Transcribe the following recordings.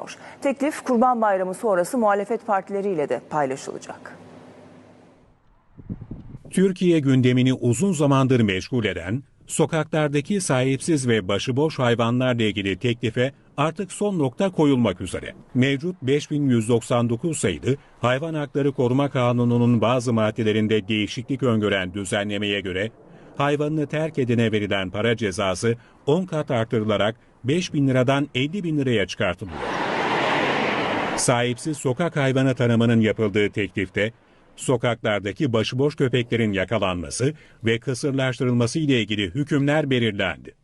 deniyor. Teklif Kurban Bayramı sonrası muhalefet partileriyle de paylaşılacak. Türkiye gündemini uzun zamandır meşgul eden, sokaklardaki sahipsiz ve başıboş hayvanlarla ilgili teklife artık son nokta koyulmak üzere. Mevcut 5199 sayılı Hayvan Hakları Koruma Kanunu'nun bazı maddelerinde değişiklik öngören düzenlemeye göre hayvanını terk edene verilen para cezası 10 kat artırılarak 5 bin liradan 50 bin liraya çıkartılıyor. Sahipsiz sokak hayvanı tanımının yapıldığı teklifte sokaklardaki başıboş köpeklerin yakalanması ve kısırlaştırılması ile ilgili hükümler belirlendi.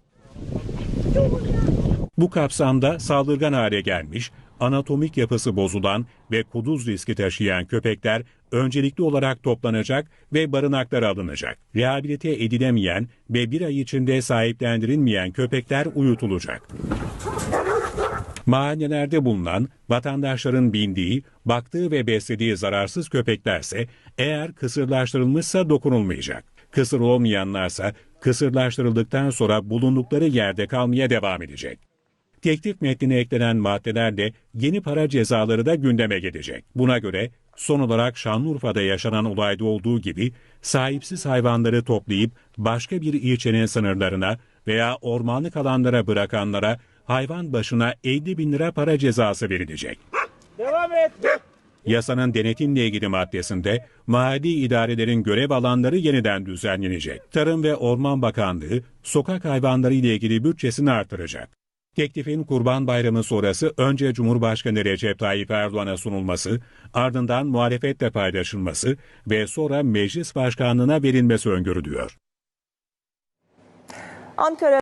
Bu kapsamda saldırgan hale gelmiş, anatomik yapısı bozulan ve kuduz riski taşıyan köpekler öncelikli olarak toplanacak ve barınaklara alınacak. Rehabilite edilemeyen ve bir ay içinde sahiplendirilmeyen köpekler uyutulacak. Mahallelerde bulunan vatandaşların bindiği, baktığı ve beslediği zararsız köpeklerse eğer kısırlaştırılmışsa dokunulmayacak. Kısır olmayanlarsa kısırlaştırıldıktan sonra bulundukları yerde kalmaya devam edecek. Teklif metnine eklenen maddelerle yeni para cezaları da gündeme gelecek. Buna göre son olarak Şanlıurfa'da yaşanan olayda olduğu gibi sahipsiz hayvanları toplayıp başka bir ilçenin sınırlarına veya ormanlık alanlara bırakanlara hayvan başına 50 bin lira para cezası verilecek. Devam et. Yasanın denetimle ilgili maddesinde mahalli idarelerin görev alanları yeniden düzenlenecek. Tarım ve Orman Bakanlığı sokak hayvanları ile ilgili bütçesini artıracak. Teklifin Kurban Bayramı sonrası önce Cumhurbaşkanı Recep Tayyip Erdoğan'a sunulması, ardından muhalefetle paylaşılması ve sonra meclis başkanlığına verilmesi öngörülüyor. Ankara